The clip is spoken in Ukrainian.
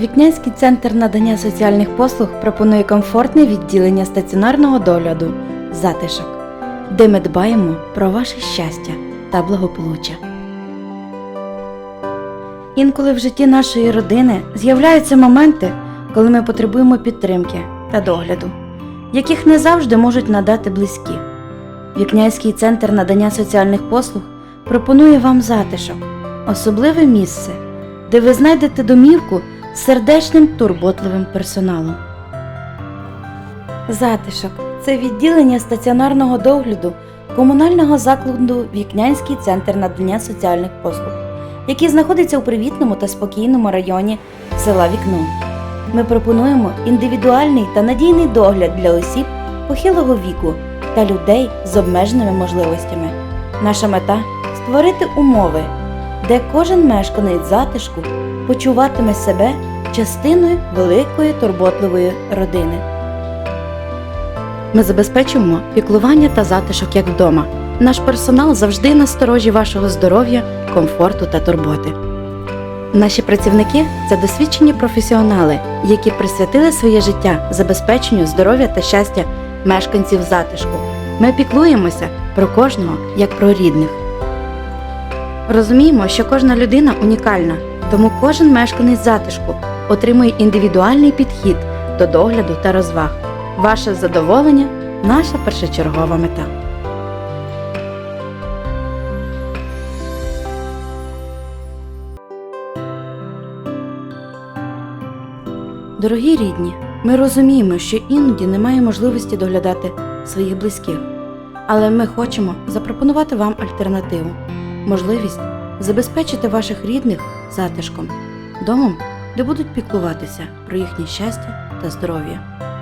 Вікнянський центр надання соціальних послуг пропонує комфортне відділення стаціонарного догляду затишок, де ми дбаємо про ваше щастя та благополуччя. Інколи в житті нашої родини з'являються моменти, коли ми потребуємо підтримки та догляду, яких не завжди можуть надати близькі. Вікнянський центр надання соціальних послуг пропонує вам затишок, особливе місце, де ви знайдете домівку сердечним турботливим персоналом. Затишок це відділення стаціонарного догляду комунального закладу Вікнянський центр надання соціальних послуг, який знаходиться у привітному та спокійному районі села Вікно. Ми пропонуємо індивідуальний та надійний догляд для осіб похилого віку та людей з обмеженими можливостями. Наша мета створити умови, де кожен мешканець затишку почуватиме себе частиною великої турботливої родини. Ми забезпечуємо піклування та затишок як вдома. Наш персонал завжди на сторожі вашого здоров'я, комфорту та турботи. Наші працівники це досвідчені професіонали, які присвятили своє життя забезпеченню здоров'я та щастя мешканців затишку. Ми піклуємося про кожного як про рідних. Розуміємо, що кожна людина унікальна, тому кожен мешканець затишку отримує індивідуальний підхід до догляду та розваг. Ваше задоволення наша першочергова мета. Дорогі рідні, ми розуміємо, що іноді немає можливості доглядати своїх близьких, але ми хочемо запропонувати вам альтернативу можливість забезпечити ваших рідних затишком, домом, де будуть піклуватися про їхнє щастя та здоров'я.